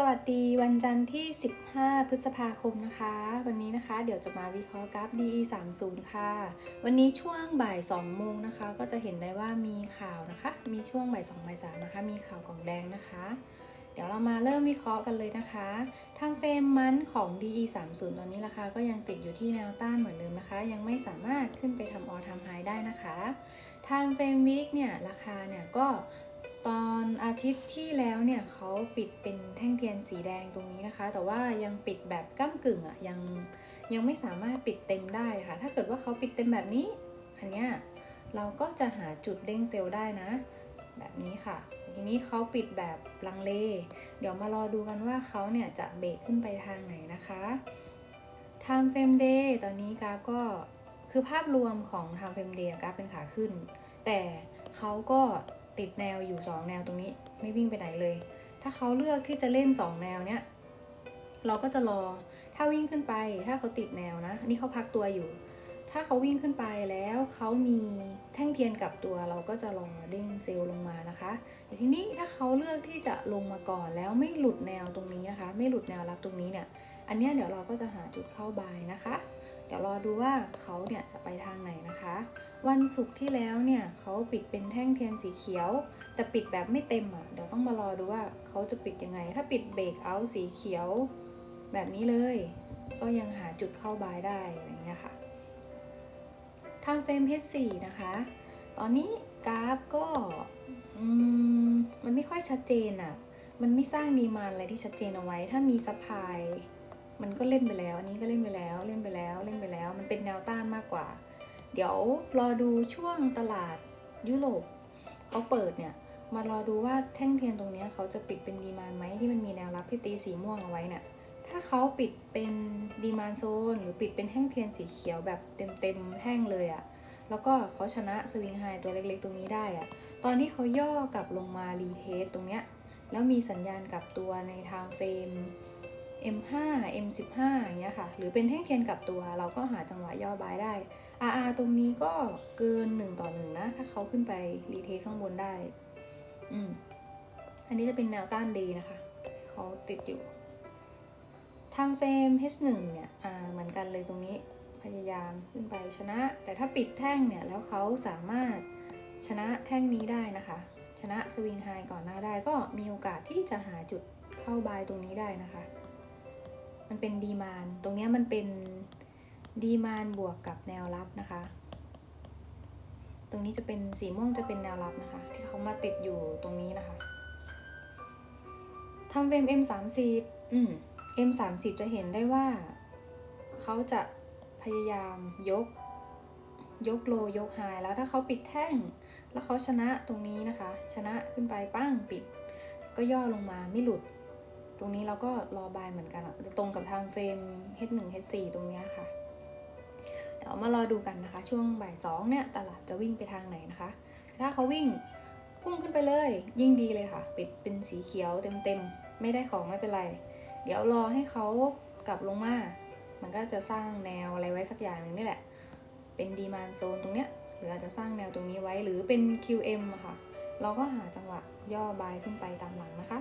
สวัสดีวันจันทร์ที่ 15 พฤษภาคมนะคะ วันนี้นะคะ เดี๋ยวจะมาวิเคราะห์กราฟ DE 3 0ค่ะ วันนี้ช่วงบ่าย2โมงนะคะ ก็จะเห็นได้ว่ามีข่าวนะคะ มีช่วงบ่าย2บ่าย3นะคะ มีข่าวกล่องแดงนะคะ เดี๋ยวเรามาเริ่มวิเคราะห์กันเลยนะคะทางเฟรมมันของ DE 3 0ตอนนี้ราคาก็ยังติดอยู่ที่แนวต้านเหมือนเดิมนะคะ ยังไม่สามารถขึ้นไปทำออทำไฮได้นะคะทางเฟรมวิกเนี่ยราคาเนี่ยก็ อาทิตย์ที่แล้วเนี่ยเขาปิดเป็นแท่งเทียนสีแดงตรงนี้นะคะ แต่ว่ายังปิดแบบก้ากึ่งอะ่ะยังยังไม่สามารถปิดเต็มได้ค่ะ ถ้าเกิดว่าเขาปิดเต็มแบบนี้ อันเนี้ยเราก็จะหาจุดเด้งเซลล์ได้นะ แบบนี้ค่ะ ทีนี้เขาปิดแบบลังเล เดี๋ยวมารอดูกันว่าเขาเนี่ยจะเบรกขึ้นไปทางไหนนะคะ Time Frame Day ตอนนี้กราฟก็คือภาพรวมของ Time Frame Day กราฟเป็นขาขึ้น แต่เขาก็ ติดแนวอยู่ 2 แนวตรงนี้ไม่วิ่งไปไหนเลย ถ้าเขาเลือกที่จะเล่น 2 แนวเนี้ยเราก็จะรอ ถ้าวิ่งขึ้นไป ถ้าเขาติดแนวนะ นี่เขาพักตัวอยู่ ถ้าเขาวิ่งขึ้นไปแล้วเขามีแท่งเทียนกลับตัว เราก็จะรอเด้งเซลล์ลงมานะคะแต่ทีนี้ถ้าเขาเลือกที่จะลงมาก่อนแล้วไม่หลุดแนวตรงนี้นะคะ ไม่หลุดแนวรับตรงนี้เนี่ย อันเนี้ยเดี๋ยวเราก็จะหาจุดเข้าบายนะคะ เดี๋ยวรอดูว่าเขาเนี่ยจะไปทางไหนนะคะ วันศุกร์ที่แล้วเนี่ยเขาปิดเป็นแท่งเทียนสีเขียว แต่ปิดแบบไม่เต็มอะเดี๋ยวต้องมารอดูว่าเขาจะปิดยังไง ถ้าปิดเบรกเอาสีเขียว แบบนี้เลย ก็ยังหาจุดเข้าบายได้อะไรเงี้ยค่ะทางเฟรม H4 นะคะ ตอนนี้กราฟก็มมันไม่ค่อยชัดเจนอะ่ะมันไม่สร้างดีมานอะไรที่ชัดเจนเอาไว้ ถ้ามีซัพพลาย มันก็เล่นไปแล้ว อันนี้ก็เล่นไปแล้ว เล่นไปแล้ว เล่นไปแล้ว มันเป็นแนวต้านมากกว่า เดี๋ยวรอดูช่วงตลาดยุโรปเขาเปิดเนี่ย มารอดูว่าแท่งเทียนตรงนี้เขาจะปิดเป็นดีมานไหมที่มันมีแนวรับที่ตีสีม่วงเอาไว้เนี่ย ถ้าเขาปิดเป็นดีมานโซน หรือปิดเป็นแท่งเทียนสีเขียวแบบเต็มๆแท่งเลยอะแล้วก็เขาชนะสวิงไฮตัวเล็กๆ ตรงนี้ได้อะตอนที่เขาย่อกลับลงมารีเทสตรงเนี้ย แล้วมีสัญญาณกลับตัวในไทม์เฟรม M5 M15 อย่างเงี้ยค่ะ หรือเป็นแท่งเทียนกลับตัว เราก็หาจังหวะย่อบายได้ RR ตรงนี้ก็เกิน 1 ต่อ 1 นะ ถ้าเขาขึ้นไปรีเทสข้างบนได้ อืม อันนี้จะเป็นแนวต้านดีนะคะ เขาติดอยู่ ทางเฟรม H1 เนี่ย อ่า เหมือนกันเลยตรงนี้ พยายามขึ้นไปชนะ แต่ถ้าปิดแท่งเนี่ย แล้วเขาสามารถชนะแท่งนี้ได้นะคะ ชนะสวิงไฮก่อนหน้าได้ ก็มีโอกาสที่จะหาจุดเข้าบายตรงนี้ได้นะคะ มันเป็นดีมานตรงนี้มันเป็นดีมานบวกกับแนวรับนะคะ ตรงนี้จะเป็นสีม่วงจะเป็นแนวรับนะคะ ที่เขามาติดอยู่ตรงนี้นะคะทำเฟรม M 3 0อืม M 3 0จะเห็นได้ว่า เขาจะพยายามยก ยกโลยกไฮแล้วถ้าเขาปิดแท่ง แล้วเขาชนะตรงนี้นะคะ ชนะขึ้นไปปั้งปิด ก็ย่อลงมาไม่หลุด ตรงนี้เราก็รอบายเหมือนกันจะตรงกับทางเฟรม H1 H4 ตรงนี้ค่ะ เดี๋ยวมารอดูกันนะคะ ช่วงบ่ายสองเนี่ยตลาดจะวิ่งไปทางไหนนะคะ ถ้าเขาวิ่งพุ่งขึ้นไปเลยยิ่งดีเลยค่ะ ปิดเป็นสีเขียวเต็มๆ ไม่ได้ของไม่เป็นไร เดี๋ยวรอให้เขากลับลงมา มันก็จะสร้างแนวอะไรไว้สักอย่างหนึ่งนี่แหละ เป็นดีมานโซนตรงเนี้ยหรืออาจจะสร้างแนวตรงนี้ไว้หรือเป็น QM อะค่ะ เราก็หาจังหวะย่อบายขึ้นไปตามหลังนะคะ